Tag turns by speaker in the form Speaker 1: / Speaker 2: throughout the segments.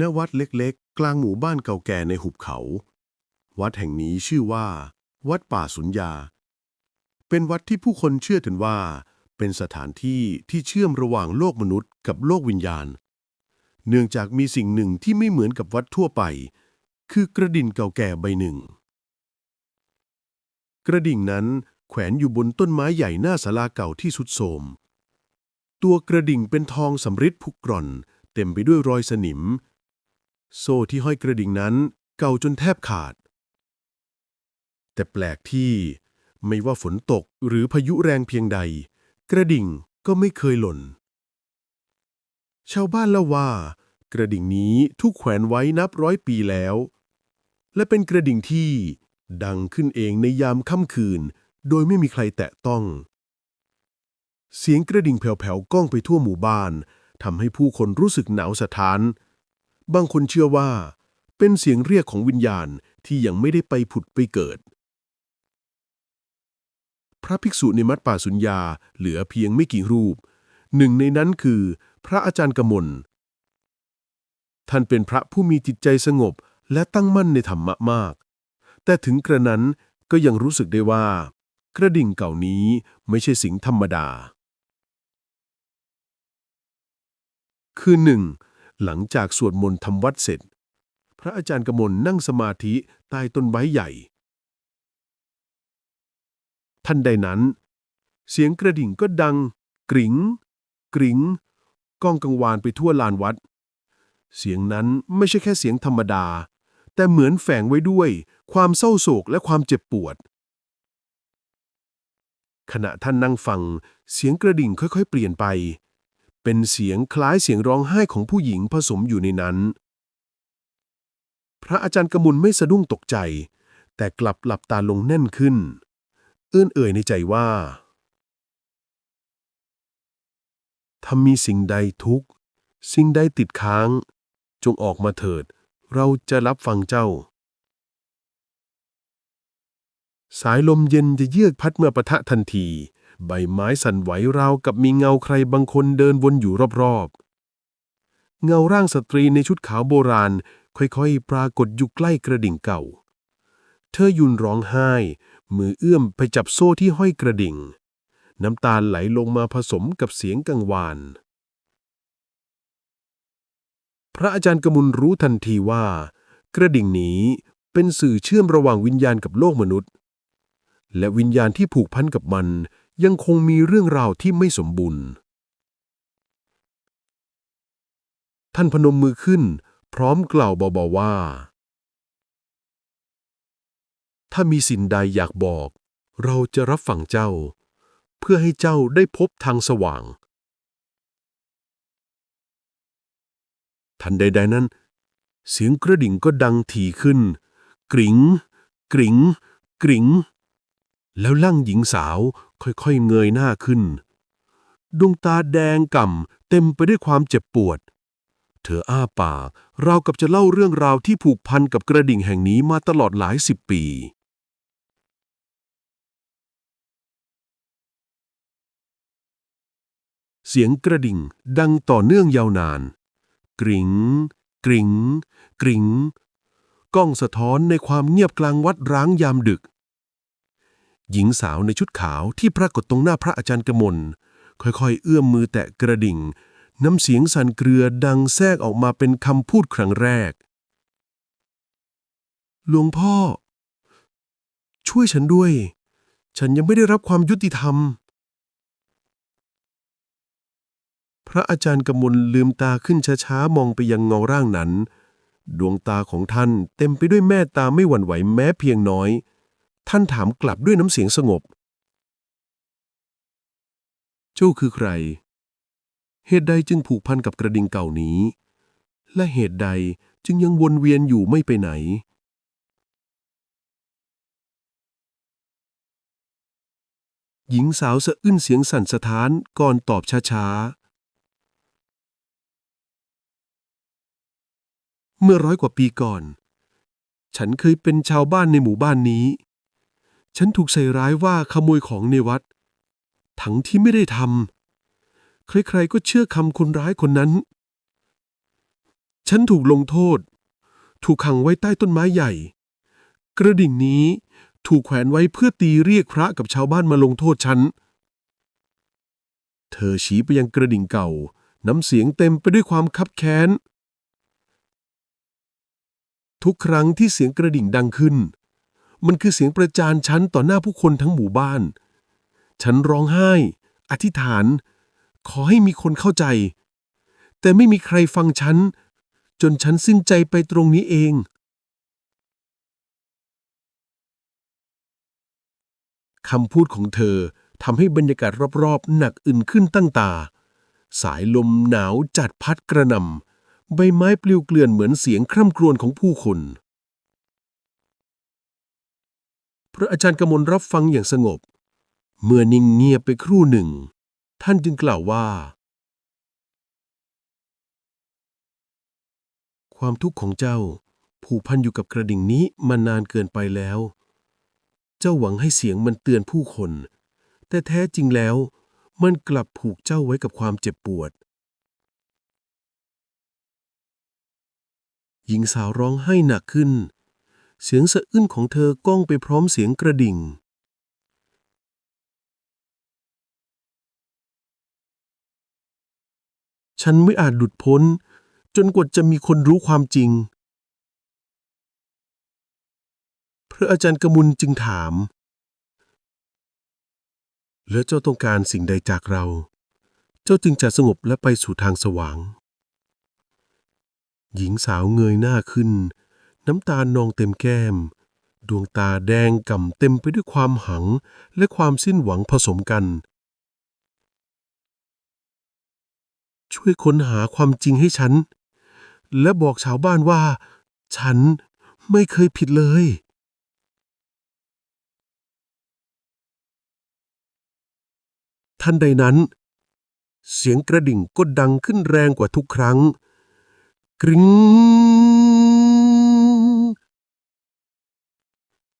Speaker 1: ณวัดเล็กๆ กลางหมู่บ้านเก่าแก่ในหุบเขา วัดแห่งนี้ชื่อว่า วัดป่าสุญญา เป็นวัดที่ผู้คนเชื่อกันว่า เป็นสถานที่ที่เชื่อมระหว่างโลกมนุษย์กับโลกวิญญาณ เนื่องจากมีสิ่งหนึ่งที่ไม่เหมือนกับวัดทั่วไป คือกระดิ่งเก่าแก่ใบหนึ่ง กระดิ่งนั้นแขวนอยู่บนต้นไม้ใหญ่หน้าศาลาเก่าที่สุดโทมตัวกระดิ่งเป็นทองสำริดผุกร่อน เต็มไปด้วยรอยสนิม โซ่ที่ห้อยกระดิ่งนั้นเก่าจนแทบขาด แต่แปลกที่ไม่ว่าฝนตกหรือพายุแรงเพียงใด กระดิ่งก็ไม่เคยหล่น ชาวบ้านเล่าว่า กระดิ่งนี้ถูกแขวนไว้นับร้อยปีแล้ว และเป็นกระดิ่งที่ดังขึ้นเองในยามค่ำคืน โดยไม่มีใครแตะต้อง เสียงกระดิ่งแผ่วๆก้องไปทั่วหมู่บ้านทำให้ผู้คนรู้สึกหนาวสะท้าน บางคนเชื่อว่า เป็นเสียงเรียกของวิญญาณที่ยังไม่ได้ไปผุดไปเกิด พระภิกษุในมัดป่าสุญญาเหลือเพียงไม่กี่รูป หนึ่งในนั้นคือ พระอาจารย์กมล ท่านเป็นพระผู้มีจิตใจสงบและตั้งมั่นในธรรมะมาก แต่ถึงกระนั้นก็ยังรู้สึกได้ว่า กระดิ่งเก่านี้ไม่ใช่สิ่งธรรมดา คืนหนึ่ง หลังจากสวดมนต์ทำวัดเสร็จ พระอาจารย์กมลนั่งสมาธิใต้ต้นไม้ใหญ่ ทันใดนั้น เสียงกระดิ่งก็ดัง กริงกริ๋งก้องกังวานไปทั่วลานวัด เสียงนั้นไม่ใช่แค่เสียงธรรมดา แต่เหมือนแฝงไว้ด้วย ความเศร้าโศกและความเจ็บปวด ขณะท่านนั่งฟัง เสียงกระดิ่งค่อยๆ เปลี่ยนไป เป็นเสียงคล้ายเสียงร้องไห้ของผู้หญิงผสมอยู่ในนั้น พระอาจารย์กมุลไม่สะดุ้งตกใจ แต่กลับหลับตาลงแน่นขึ้น เอื้อนเอ่ยในใจว่า ถ้ามีสิ่งใดทุกข์ สิ่งใดติดค้าง จงออกมาเถิด เราจะรับฟังเจ้า สายลมเย็นจะเยือกพัดเมื่อปะทะทันที ใบไม้สั่นไหวราวกับมีเงาใครบางคนเดินวนอยู่รอบๆ เงาร่างสตรีในชุดขาวโบราณ ค่อยๆ ปรากฏอยู่ใกล้กระดิ่งเก่า เธอยุนร้องไห้ มือเอื้อมไปจับโซ่ที่ห้อยกระดิ่ง น้ำตาไหลลงมาผสมกับเสียงกังวาน พระอาจารย์กมุลรู้ทันทีว่า กระดิ่งนี้เป็นสื่อเชื่อมระหว่างวิญญาณกับโลกมนุษย์ และวิญญาณที่ผูกพันกับมัน ยังคงมีเรื่องราวที่ไม่สมบูรณ์ ท่านพนมมือขึ้น พร้อมกล่าวเบาๆว่า ถ้ามีสิ่งใดอยากบอก เราจะรับฟังเจ้า เพื่อให้เจ้าได้พบทางสว่าง ทันใดๆนั้น เสียงกระดิ่งก็ดังถี่ขึ้น กริงกริงกริ๋ง แล้วลั่งหญิงสาวค่อยๆเงยหน้าขึ้น ดวงตาแดงก่ำเต็มไปด้วยความเจ็บปวด เธออ้าปากราวกับจะเล่าเรื่องราวที่ผูกพันกับกระดิ่งแห่งนี้มาตลอดหลายสิบปี เสียงกระดิ่งดังต่อเนื่องยาวนาน กริงกริงกริ๋งก้องสะท้อนในความเงียบกลางวัดร้างยามดึก หญิงสาวในชุดขาวที่ปรากฏตรงหน้าพระอาจารย์กมล ค่อยๆ เอื้อมมือแตะกระดิ่ง น้ำเสียงสั่นเกรือดังแทรกออกมาเป็นคำพูดครั้งแรก หลวงพ่อ ช่วยฉันด้วย ฉันยังไม่ได้รับความยุติธรรม พระอาจารย์กมลลืมตาขึ้นช้าๆ มองไปยังเงาร่างนั้น ดวงตาของท่านเต็มไปด้วยแม่ตาไม่หวั่นไหวแม้เพียงน้อย ท่านถามกลับด้วยน้ำเสียงสงบ เจ้าคือใคร เหตุใดจึงผูกพันกับกระดิ่งเก่านี้ และเหตุใดจึงยังวนเวียนอยู่ไม่ไปไหน หญิงสาวสะอื้นเสียงสั่นสะท้านก่อนตอบช้าๆ เมื่อร้อยกว่าปีก่อน ฉันเคยเป็นชาวบ้านในหมู่บ้านนี้ ฉันถูกใส่ร้ายว่าขโมยของในวัด ทั้งที่ไม่ได้ทำ ใครๆก็เชื่อคำคนร้ายคนนั้น ฉันถูกลงโทษ ถูกขังไว้ใต้ต้นไม้ใหญ่ กระดิ่งนี้ถูกแขวนไว้เพื่อตีเรียกพระกับชาวบ้านมาลงโทษฉัน เธอชี้ไปยังกระดิ่งเก่า น้ำเสียงเต็มไปด้วยความคับแค้น ทุกครั้งที่เสียงกระดิ่งดังขึ้น มันคือเสียงประจานฉันต่อหน้าผู้คนทั้งหมู่บ้าน ฉันร้องไห้ อธิษฐาน ขอให้มีคนเข้าใจ แต่ไม่มีใครฟังฉัน จนฉันสิ้นใจไปตรงนี้เอง คำพูดของเธอทำให้บรรยากาศรอบๆ หนักอึนขึ้นตั้งตา สายลมหนาวจัดพัดกระหน่ำใบไม้ปลิวเกลื่อนเหมือนเสียงคร่ำครวญของผู้คน พระอาจารย์กมลรับฟังอย่างสงบ เมื่อนิ่งเงียบไปครู่หนึ่ง ท่านจึงกล่าวว่า ความทุกข์ของเจ้าผูกพันอยู่กับกระดิ่งนี้มานานเกินไปแล้ว เจ้าหวังให้เสียงมันเตือนผู้คน แต่แท้จริงแล้ว มันกลับผูกเจ้าไว้กับความเจ็บปวด หญิงสาวร้องไห้หนักขึ้น เสียงสะอื้นของเธอก้องไปพร้อมเสียงกระดิ่ง ฉันไม่อาจหลุดพ้น จนกว่าจะมีคนรู้ความจริง พระอาจารย์กมุลจึงถาม แล้วเจ้าต้องการสิ่งใดจากเรา เจ้าจึงจะสงบและไปสู่ทางสว่าง หญิงสาวเงยหน้าขึ้น น้ำตาลนองเต็มแก้ม ดวงตาแดงก่ำเต็มไปด้วยความหัง และความสิ้นหวังผสมกัน ช่วยค้นหาความจริงให้ฉัน และบอกชาวบ้านว่า ฉันไม่เคยผิดเลยทันใดนั้น เสียงกระดิ่งก็ดังขึ้นแรงกว่าทุกครั้ง กริ๊ง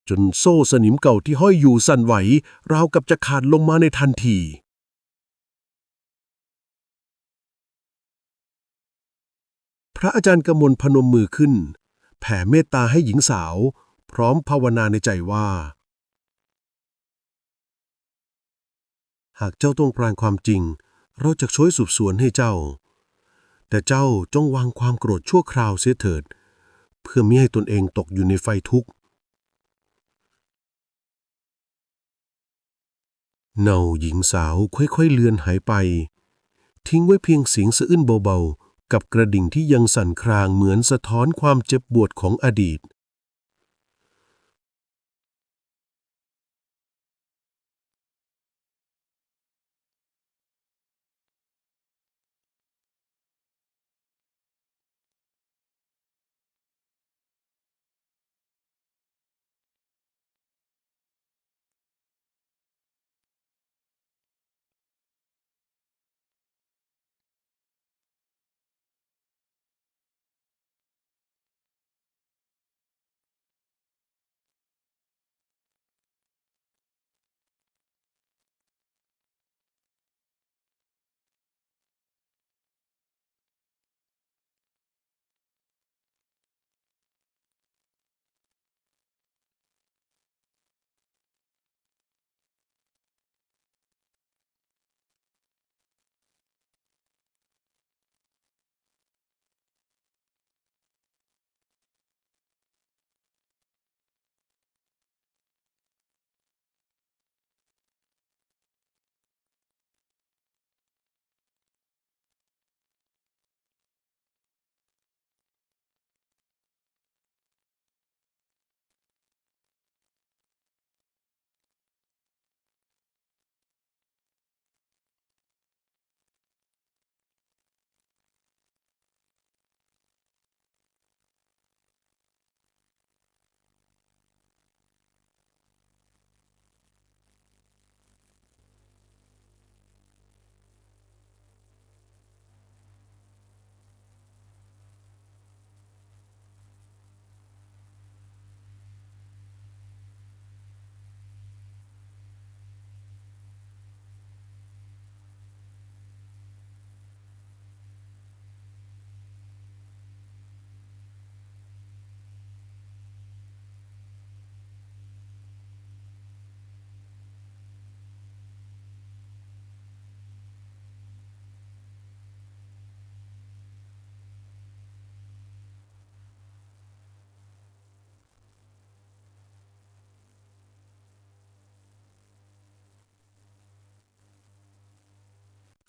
Speaker 1: จนโซ่สนิมเก่าที่ห้อยอยู่สั่นไหว ราวกับจะขาดลงมาในทันที พระอาจารย์กมลพนมมือขึ้น แผ่เมตตาให้หญิงสาว พร้อมภาวนาในใจว่า หากเจ้าต้องการความจริง เราจะช่วยสืบสวนให้เจ้า แต่เจ้าจงวางความโกรธชั่วคราวเสียเถิด เพื่อไม่ให้ตนเองตกอยู่ในไฟทุกข์ เนาหญิงสาวค่อยๆเลือนหายไป ทิ้งไว้เพียงเสียงสะอื้นเบาๆ กับกระดิ่งที่ยังสั่นครางเหมือนสะท้อนความเจ็บปวดของอดีต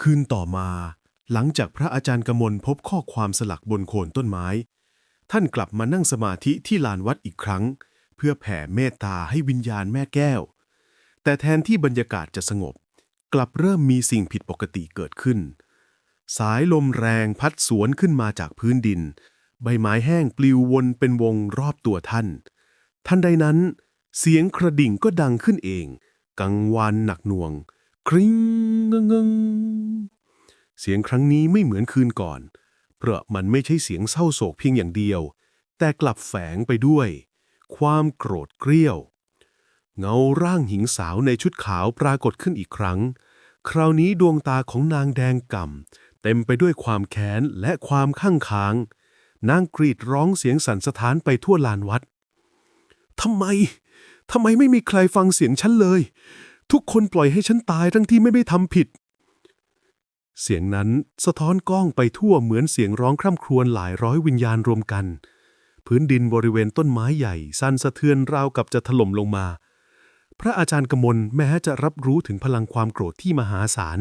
Speaker 2: คืนต่อมา หลังจากพระอาจารย์กมลพบข้อความสลักบนโคนต้นไม้ ท่านกลับมานั่งสมาธิที่ลานวัดอีกครั้ง เพื่อแผ่เมตตาให้วิญญาณแม่แก้ว แต่แทนที่บรรยากาศจะสงบ กลับเริ่มมีสิ่งผิดปกติเกิดขึ้น สายลมแรงพัดสวนขึ้นมาจากพื้นดิน ใบไม้แห้งปลิววนเป็นวงรอบตัวท่านทันใดนั้น เสียงกระดิ่งก็ดังขึ้นเอง กังวานหนักหน่วง คริงงงงเสียงครั้งนี้ไม่เหมือนคืนก่อน เพราะมันไม่ใช่เสียงเศร้าโศกเพียงอย่างเดียว แต่กลับแฝงไปด้วย ความโกรธเกรี้ยว เงาร่างหญิงสาวในชุดขาวปรากฏขึ้นอีกครั้ง คราวนี้ดวงตาของนางแดงก่ำเต็มไปด้วยความแค้นและความข้างค้าง นางกรีดร้องเสียงสั่นสะท้านไปทั่วลานวัดทำไม ทำไมไม่มีใครฟังเสียงฉันเลย ทุกคนปล่อยให้ฉันตายทั้งที่ไม่ได้ทำผิด เสียงนั้นสะท้อนก้องไปทั่วเหมือนเสียงร้องคร่ำครวญหลายร้อยวิญญาณรวมกัน พื้นดินบริเวณต้นไม้ใหญ่ สั่นสะเทือนราวกับจะถล่มลงมา พระอาจารย์กมลแม้จะรับรู้ถึงพลังความโกรธที่มหาศาล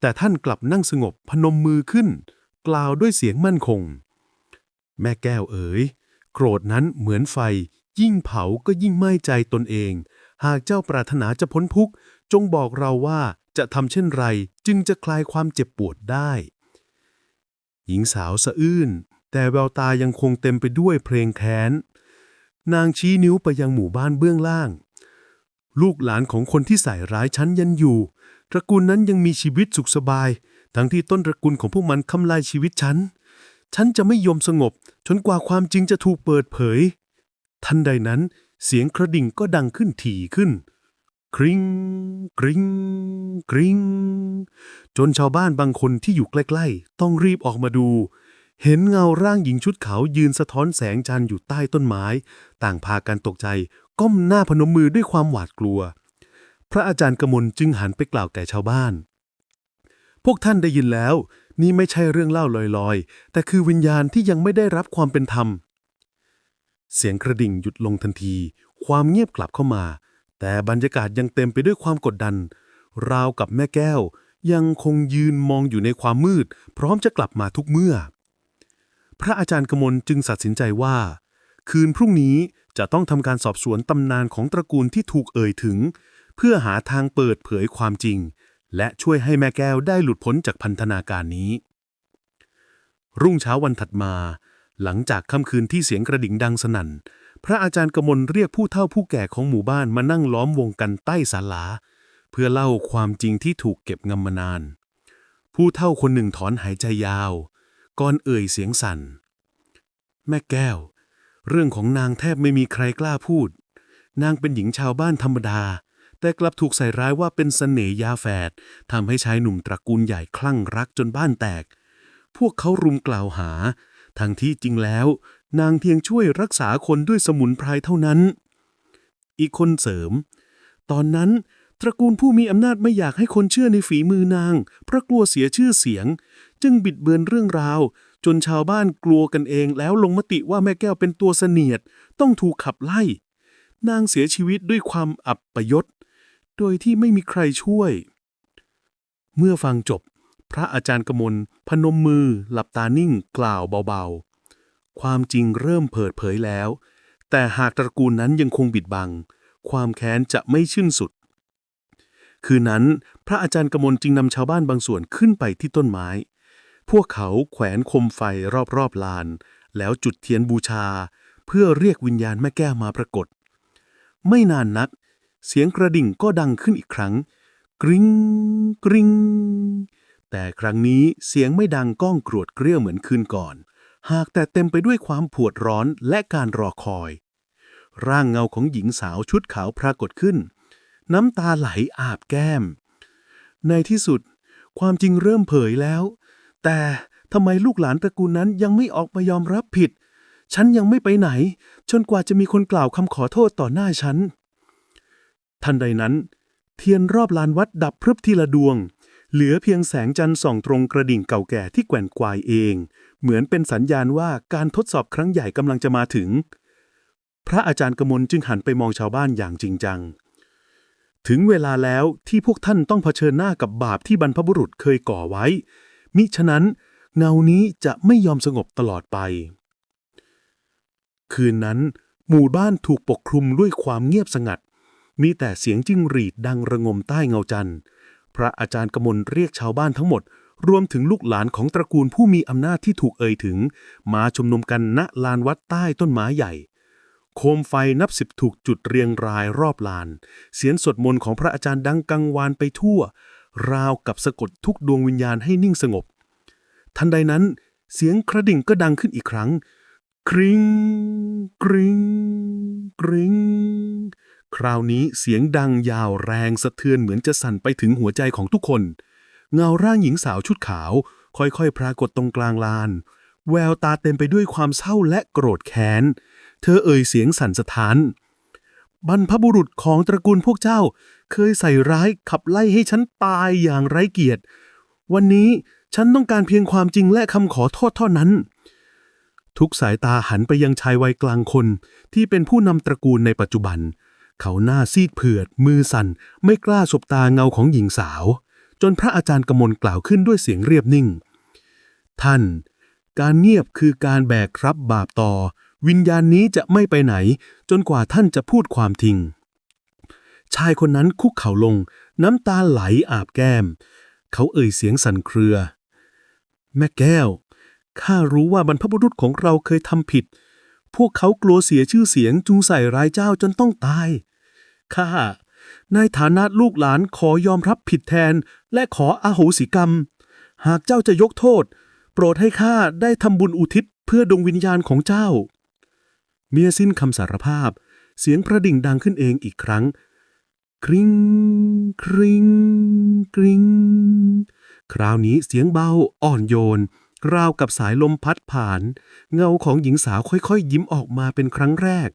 Speaker 2: แต่ท่านกลับนั่งสงบพนมมือขึ้น กล่าวด้วยเสียงมั่นคง แม่แก้วเอ๋ยโกรธนั้นเหมือนไฟยิ่งเผาก็ยิ่งไหม้ใจตนเอง หากเจ้าปรารถนาจะพ้นทุกข์ จงบอกเราว่าจะทำเช่นไรจึงจะคลายความเจ็บปวดได้ หญิงสาวสะอื้น แต่แววตายังคงเต็มไปด้วยเพลงแค้น นางชี้นิ้วไปยังหมู่บ้านเบื้องล่าง ลูกหลานของคนที่ใส่ร้ายฉันยังอยู่ ตระกูลนั้นยังมีชีวิตสุขสบาย ทั้งที่ต้นตระกูลของพวกมันทำลายชีวิตฉัน ฉันจะไม่ยอมสงบจนกว่าความจริงจะถูกเปิดเผย ทันใดนั้น เสียงกระดิ่งก็ดังขึ้นถี่ขึ้นคริงกริงกริงจนชาวบ้านบางคนที่อยู่ใกล้ ๆ ต้องรีบออกมาดู เห็นเงาร่างหญิงชุดขาวยืนสะท้อนแสงจันทร์อยู่ใต้ต้นไม้ ต่างพากันตกใจ ก้มหน้าพนมมือด้วยความหวาดกลัว พระอาจารย์กมลจึงหันไปกล่าวแก่ชาวบ้าน พวกท่านได้ยินแล้ว นี่ไม่ใช่เรื่องเล่าลอยๆ แต่คือวิญญาณที่ยังไม่ได้รับความเป็นธรรม เสียงกระดิ่งหยุดลงทันที ความเงียบกลับเข้ามา แต่บรรยากาศยังเต็มไปด้วยความกดดัน ราวกับแม่แก้ว ยังคงยืนมองอยู่ในความมืด พร้อมจะกลับมาทุกเมื่อ พระอาจารย์กมลจึงตัดสินใจว่า คืนพรุ่งนี้จะต้องทำการสอบสวนตำนานของตระกูลที่ถูกเอ่ยถึง เพื่อหาทางเปิดเผยความจริง และช่วยให้แม่แก้วได้หลุดพ้นจากพันธนาการนี้ รุ่งเช้าวันถัดมา หลังจากค่ำคืนที่เสียงกระดิ่งดังสนั่น พระอาจารย์กมลเรียกผู้เฒ่าผู้แก่ของหมู่บ้านมานั่งล้อมวงกันใต้ศาลา เพื่อเล่าความจริงที่ถูกเก็บงำมานาน ผู้เฒ่าคนหนึ่งถอนหายใจยาว ก่อนเอ่ยเสียงสั่น แม่แก้ว เรื่องของนางแทบไม่มีใครกล้าพูด นางเป็นหญิงชาวบ้านธรรมดา แต่กลับถูกใส่ร้ายว่าเป็นเสน่ห์ยาแฝดทำให้ชายหนุ่มตระกูลใหญ่คลั่งรักจนบ้านแตก พวกเขารุมกล่าวหา ทั้งที่จริงแล้ว นางเพียงช่วยรักษาคนด้วยสมุนไพรเท่านั้น อีกคนเสริม ตอนนั้นตระกูลผู้มีอำนาจไม่อยากให้คนเชื่อในฝีมือนาง เพราะกลัวเสียชื่อเสียง จึงบิดเบือนเรื่องราว จนชาวบ้านกลัวกันเองแล้วลงมติว่าแม่แก้วเป็นตัวเสนียด ต้องถูกขับไล่ นางเสียชีวิตด้วยความอับประยศ โดยที่ไม่มีใครช่วย เมื่อฟังจบ พระอาจารย์กมลพนมมือ หลับตานิ่งกล่าวเบาๆ ความจริงเริ่มเปิดเผยแล้ว แต่หากตระกูลนั้นยังคงบิดบัง ความแค้นจะไม่สิ้นสุด คืนนั้นพระอาจารย์กมลจึงนำชาวบ้านบางส่วนขึ้นไปที่ต้นไม้ พวกเขาแขวนคมไฟรอบๆลาน แล้วจุดเทียนบูชา เพื่อเรียกวิญญาณแม่แก้วมาปรากฏ ไม่นานนัก เสียงกระดิ่งก็ดังขึ้นอีกครั้ง กริ๊งกริ๊ง แต่ครั้งนี้เสียงไม่ดังก้องกรวดเกรี้ยวเหมือนคืนก่อน หากแต่เต็มไปด้วยความปวดร้อนและการรอคอย ร่างเงาของหญิงสาวชุดขาวปรากฏขึ้น น้ำตาไหลอาบแก้ม ในที่สุด ความจริงเริ่มเผยแล้ว แต่ทำไมลูกหลานตระกูลนั้นยังไม่ออกมายอมรับผิด ฉันยังไม่ไปไหน จนกว่าจะมีคนกล่าวคำขอโทษต่อหน้าฉัน ทันใดนั้น เทียนรอบลานวัดดับพรึบทีละดวง เหลือเพียงแสงจันทร์ส่องตรงกระดิ่งเก่าแก่ที่แกว่งกวายเอง เหมือนเป็นสัญญาณว่าการทดสอบครั้งใหญ่กำลังจะมาถึง พระอาจารย์กมลจึงหันไปมองชาวบ้านอย่างจริงจัง ถึงเวลาแล้วที่พวกท่านต้องเผชิญหน้ากับบาปที่บรรพบุรุษเคยก่อไว้ มิฉะนั้น เงานี้จะไม่ยอมสงบตลอดไป คืนนั้น หมู่บ้านถูกปกคลุมด้วยความเงียบสงัด มีแต่เสียงจิ้งหรีดดังระงมใต้เงาจันทร์ พระอาจารย์กมลเรียกชาวบ้านทั้งหมด รวมถึงลูกหลานของตระกูลผู้มีอำนาจที่ถูกเอ่ยถึง มาชุมนุมกันณลานวัดใต้ต้นไม้ใหญ่ โคมไฟนับสิบถูกจุดเรียงรายรอบลาน เสียงสวดมนต์ของพระอาจารย์ดังกังวานไปทั่ว ราวกับสะกดทุกดวงวิญญาณให้นิ่งสงบ ทันใดนั้น เสียงกระดิ่งก็ดังขึ้นอีกครั้งกริงกริงกริง คราวนี้เสียงดังยาวแรงสะเทือนเหมือนจะสั่นไปถึงหัวใจของทุกคน เงาร่างหญิงสาวชุดขาว ค่อยๆ ปรากฏตรงกลางลาน แววตาเต็มไปด้วยความเศร้าและโกรธแค้น เธอเอ่ยเสียงสั่นสะท้าน บรรพบุรุษของตระกูลพวกเจ้า เคยใส่ร้ายขับไล่ให้ฉันตายอย่างไร้เกียรติ วันนี้ฉันต้องการเพียงความจริงและคำขอโทษเท่านั้นทุกสายตาหันไปยังชายวัยกลางคนที่เป็นผู้นำตระกูลในปัจจุบัน เขาหน้าซีดเผือด มือสั่น ไม่กล้าสบตาเงาของหญิงสาว จนพระอาจารย์กมลกล่าวขึ้นด้วยเสียงเรียบนิ่ง ท่าน การเงียบคือการแบกรับบาปต่อ วิญญาณนี้จะไม่ไปไหน จนกว่าท่านจะพูดความจริง ชายคนนั้นคุกเข่าลง น้ำตาไหลอาบแก้ม เขาเอ่ยเสียงสั่นเครือ แม่แก้วข้ารู้ว่าบรรพบุรุษของเราเคยทำผิด พวกเขากลัวเสียชื่อเสียงจึงใส่ร้ายเจ้าจนต้องตาย ข้า ในฐานะลูกหลานขอยอมรับผิดแทน และขออาโหสิกรรม หากเจ้าจะยกโทษ โปรดให้ข้าได้ทำบุญอุทิศเพื่อดวงวิญญาณของเจ้า เมียสิ้นคำสารภาพ เสียงประดิ่งดังขึ้นเองอีกครั้ง คริงคริงกริงคราวนี้เสียงเบาอ่อนโยน ราวกับสายลมพัดผ่าน เงาของหญิงสาวค่อยๆ ยิ้มออกมาเป็นครั้งแรก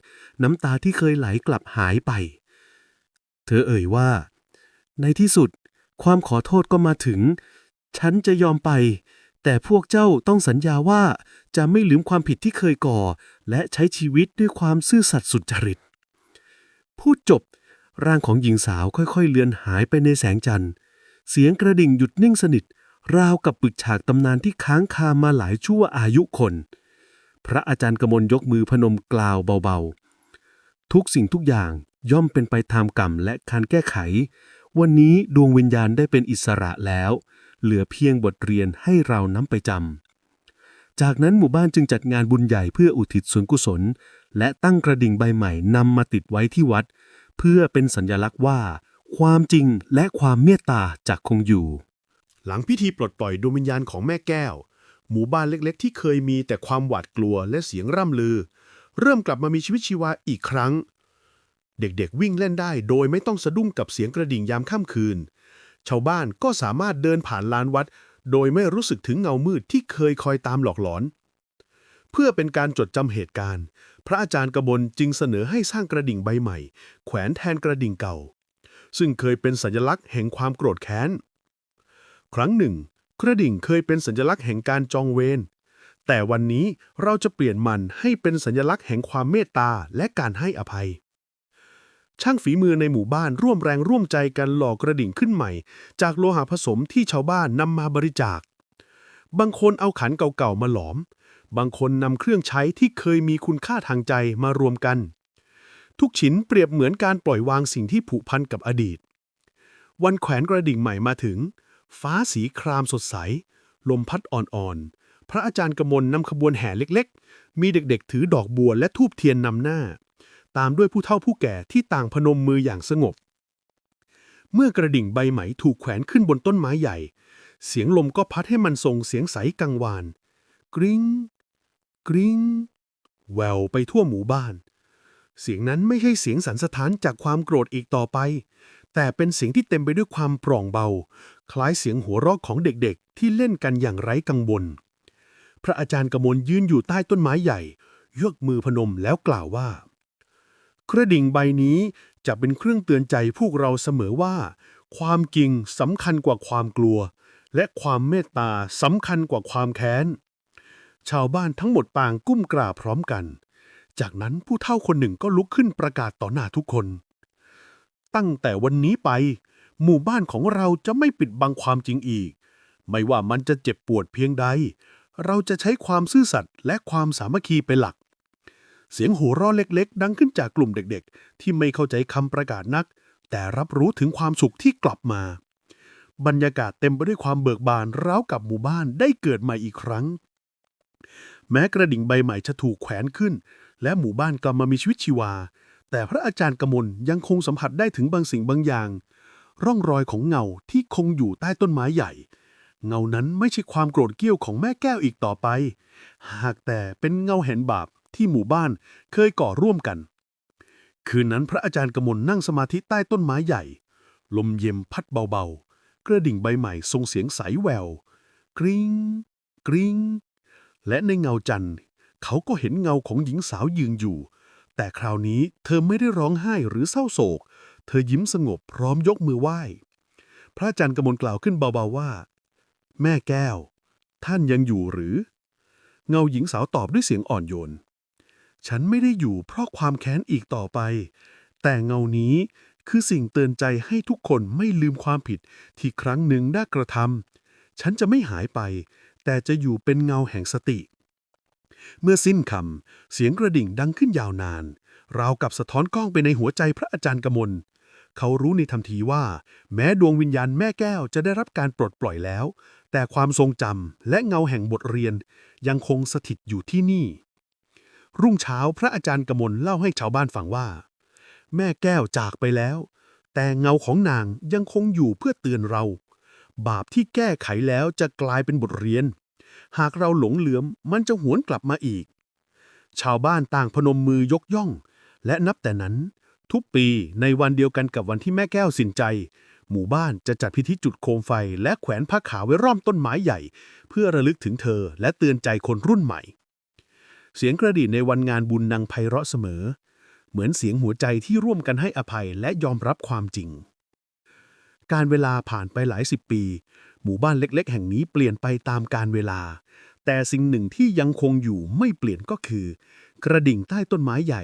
Speaker 2: น้ำตาที่เคยไหลกลับหายไป เธอเอ่ยว่า ในที่สุด ความขอโทษก็มาถึง ฉันจะยอมไป แต่พวกเจ้าต้องสัญญาว่าจะไม่ลืมความผิดที่เคยก่อ และใช้ชีวิตด้วยความซื่อสัตย์สุจริต พูดจบ ร่างของหญิงสาวค่อยๆ เลือนหายไปในแสงจันทร์ เสียงกระดิ่งหยุดนิ่งสนิท ราวกับปึกฉากตำนานที่ค้างคามาหลายชั่วอายุคน พระอาจารย์กมลยกมือพนมกล่าวเบาๆ ทุกสิ่งทุกอย่าง ย่อมเป็นไปตามกรรมและการแก้ไข วันนี้ดวงวิญญาณได้เป็นอิสระแล้ว เหลือเพียงบทเรียนให้เรานำไปจำ จากนั้นหมู่บ้านจึงจัดงานบุญใหญ่เพื่ออุทิศส่วนกุศล และตั้งกระดิ่งใบใหม่นำมาติดไว้ที่วัด เพื่อเป็นสัญลักษณ์ว่า ความจริงและความเมตตาจะคงอยู่
Speaker 1: หลังพิธีปลดปล่อยดวงวิญญาณของแม่แก้ว หมู่บ้านเล็ก ๆ ที่เคยมีแต่ความหวาดกลัวและเสียงร่ำลือ เริ่มกลับมามีชีวิตชีวาอีกครั้ง เด็กๆวิ่งเล่นได้โดยไม่ต้องสะดุ้งกับเสียงกระดิ่งยามค่ำคืน ชาวบ้านก็สามารถเดินผ่านลานวัด โดยไม่รู้สึกถึงเงามืดที่เคยคอยตามหลอกหลอน เพื่อเป็นการจดจำเหตุการณ์ พระอาจารย์กบลจึงเสนอให้สร้างกระดิ่งใบใหม่ แขวนแทนกระดิ่งเก่า ซึ่งเคยเป็นสัญลักษณ์แห่งความโกรธแค้น ครั้งหนึ่ง กระดิ่งเคยเป็นสัญลักษณ์แห่งการจองเวรแต่วันนี้เราจะเปลี่ยนมันให้เป็นสัญลักษณ์แห่งความเมตตาและการให้อภัย ช่างฝีมือในหมู่บ้านร่วมแรงร่วมใจกันหล่อกระดิ่งขึ้นใหม่ จากโลหะผสมที่ชาวบ้านนำมาบริจาค บางคนเอาขันเก่าๆมาหลอม บางคนนำเครื่องใช้ที่เคยมีคุณค่าทางใจมารวมกัน ทุกชิ้นเปรียบเหมือนการปล่อยวางสิ่งที่ผูกพันกับอดีต วันแขวนกระดิ่งใหม่มาถึง ฟ้าสีครามสดใส ลมพัดอ่อนๆพระอาจารย์กมลนำขบวนแห่เล็ก ๆ มีเด็กๆ ถือดอกบัวและทูบเทียนนำหน้า ตามด้วยผู้เฒ่าผู้แก่ที่ต่างพนมมืออย่างสงบ เมื่อกระดิ่งใบไหมถูกแขวนขึ้นบนต้นไม้ใหญ่ เสียงลมก็พัดให้มันส่งเสียงใสกังวาน กริง้ง กริง้ง แววไปทั่วหมู่บ้าน เสียงนั้นไม่ใช่เสียงสันสะท้านจากความโกรธอีกต่อไป แต่เป็นเสียงที่เต็มไปด้วยความปร่องเบา คล้ายเสียงหัวเราะของเด็กๆ ที่เล่นกันอย่างไร้กังวล พระอาจารย์กมลยืนอยู่ใต้ต้นไม้ใหญ่ ยกมือพนมแล้วกล่าวว่า กระดิ่งใบนี้จะเป็นเครื่องเตือนใจพวกเราเสมอว่า ความจริงสำคัญกว่าความกลัว และความเมตตาสำคัญกว่าความแค้น ชาวบ้านทั้งหมดปางกุ้มกราบพร้อมกัน จากนั้นผู้เฒ่าคนหนึ่งก็ลุกขึ้นประกาศต่อหน้าทุกคน
Speaker 2: ตั้งแต่วันนี้ไป หมู่บ้านของเราจะไม่ปิดบังความจริงอีก ไม่ว่ามันจะเจ็บปวดเพียงใด เราจะใช้ความซื่อสัตย์และความสามัคคีเป็นหลัก เสียงหัวเราะเล็กๆ ดังขึ้นจากกลุ่มเด็กๆ ที่ไม่เข้าใจคำประกาศนัก แต่รับรู้ถึงความสุขที่กลับมา บรรยากาศเต็มไปด้วยความเบิกบานราวกับหมู่บ้านได้เกิดใหม่อีกครั้ง แม้กระดิ่งใบใหม่จะถูกแขวนขึ้น และหมู่บ้านกลับมามีชีวิตชีวา แต่พระอาจารย์กมลยังคงสัมผัสได้ถึงบางสิ่งบางอย่าง ร่องรอยของเงาที่คงอยู่ใต้ต้นไม้ใหญ่เงานั้นไม่ใช่ความโกรธเกี้ยวของแม่แก้วอีกต่อไป หากแต่เป็นเงาแห่งบาป ที่หมู่บ้านเคยก่อร่วมกัน คืนนั้นพระอาจารย์กมลนั่งสมาธิใต้ต้นไม้ใหญ่ ลมเย็นพัดเบาๆ กระดิ่งใบใหม่ส่งเสียงใสแวว กริง้งกริง้งและในเงาจันทร์ เขาก็เห็นเงาของหญิงสาวยืนอยู่ แต่คราวนี้เธอไม่ได้ร้องไห้หรือเศร้าโศก เธอยิ้มสงบพร้อมยกมือไหว้ พระอาจารย์กมลกล่าวขึ้นเบาๆว่า แม่แก้ว ท่านยังอยู่หรือ เงาหญิงสาวตอบด้วยเสียงอ่อนโยน ฉันไม่ได้อยู่เพราะความแค้นอีกต่อไป แต่เงานี้คือสิ่งเตือนใจให้ทุกคนไม่ลืมความผิดที่ครั้งหนึ่งได้กระทำ ฉันจะไม่หายไป แต่จะอยู่เป็นเงาแห่งสติ เมื่อสิ้นคำ เสียงกระดิ่งดังขึ้นยาวนาน ราวกับสะท้อนกล้องไปในหัวใจพระอาจารย์กมล เขารู้ในทันทีว่า แม้ดวงวิญญาณแม่แก้วจะได้รับการปลดปล่อยแล้ว แต่ความทรงจำและเงาแห่งบทเรียนยังคงสถิตอยู่ที่นี่ รุ่งเช้าพระอาจารย์กมลเล่าให้ชาวบ้านฟังว่า แม่แก้วจากไปแล้ว แต่เงาของนางยังคงอยู่เพื่อเตือนเรา บาปที่แก้ไขแล้วจะกลายเป็นบทเรียน หากเราหลงเหลือมมันจะหวนกลับมาอีก ชาวบ้านต่างพนมมือยกย่อง และนับแต่นั้น ทุกปีในวันเดียวกันกับวันที่แม่แก้วสินใจหมู่บ้านจะจัดพิธีจุดโคมไฟและแขวนผ้าขาวไว้รอบต้นไม้ใหญ่ เพื่อระลึกถึงเธอและเตือนใจคนรุ่นใหม่ เสียงกระดิ่งในวันงานบุญนังไพเราะเสมอ เหมือนเสียงหัวใจที่ร่วมกันให้อภัยและยอมรับความจริง การเวลาผ่านไปหลายสิบปี หมู่บ้านเล็ก ๆ แห่งนี้เปลี่ยนไปตามการเวลา แต่สิ่งหนึ่งที่ยังคงอยู่ไม่เปลี่ยนก็คือ กระดิ่งใต้ต้นไม้ใหญ่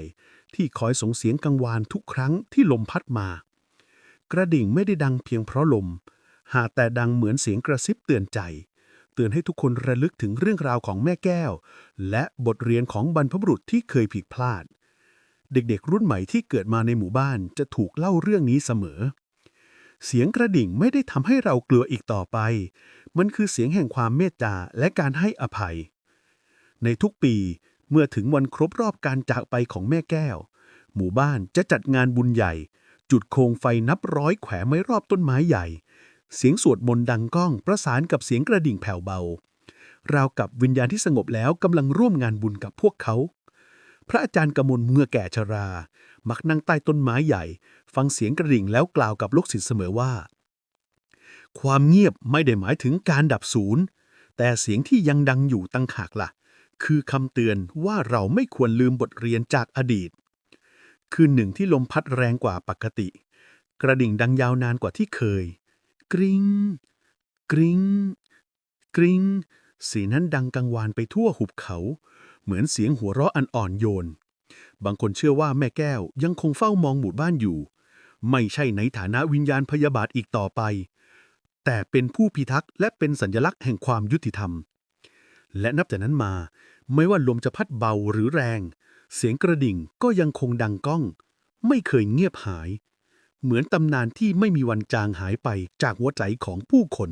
Speaker 2: ที่คอยส่งเสียงกังวานทุกครั้งที่ลมพัดมา กระดิ่งไม่ได้ดังเพียงเพราะลม หากแต่ดังเหมือนเสียงกระซิบเตือนใจ ตือนให้ทุกคนระลึกถึงเรื่องราวของแม่แก้ว และบทเรียนของบรรพบุรุษที่เคยผิดพลาด เด็กๆ รุ่นใหม่ที่เกิดมาในหมู่บ้านจะถูกเล่าเรื่องนี้เสมอ เสียงกระดิ่งไม่ได้ทำให้เรากลัวอีกต่อไป มันคือเสียงแห่งความเมตตาและการให้อภัย ในทุกปีเมื่อถึงวันครบรอบการจากไปของแม่แก้ว หมู่บ้านจะจัดงานบุญใหญ่ จุดโคมไฟนับร้อยแขวไว้รอบต้นไม้ใหญ่ เสียงสวดมนต์ดังก้อง ประสานกับเสียงกระดิ่งแผ่วเบา ราวกับวิญญาณที่สงบแล้วกำลังร่วมงานบุญกับพวกเขา พระอาจารย์กมลเมื่อแก่ชรา มักนั่งใต้ต้นไม้ใหญ่ ฟังเสียงกระดิ่งแล้วกล่าวกับลูกศิษย์เสมอว่า ความเงียบไม่ได้หมายถึงการดับศูนย์ แต่เสียงที่ยังดังอยู่ตั้งหากละ่ะ คือคำเตือนว่าเราไม่ควรลืมบทเรียนจากอดีต คืนหนึ่งที่ลมพัดแรงกว่าปกติ กระดิ่งดังยาวนานกว่าที่เคย กริง้งกริง้งกริง้งเสียงนั้นดังกังวานไปทั่วหุบเขา เหมือนเสียงหัวเราะอันอ่อนโยน บางคนเชื่อว่าแม่แก้วยังคงเฝ้ามองหมู่บ้านอยู่ ไม่ใช่ในฐานะวิญญาณพยาบาทอีกต่อไป แต่เป็นผู้พิทักษ์และเป็นสัญลักษณ์แห่งความยุติธรรม และนับแต่นั้นมา ไม่ว่าลมจะพัดเบาหรือแรง เสียงกระดิ่งก็ยังคงดังก้อง ไม่เคยเงียบหาย เหมือนตำนานที่ไม่มีวันจางหายไปจากหัวใจของผู้คน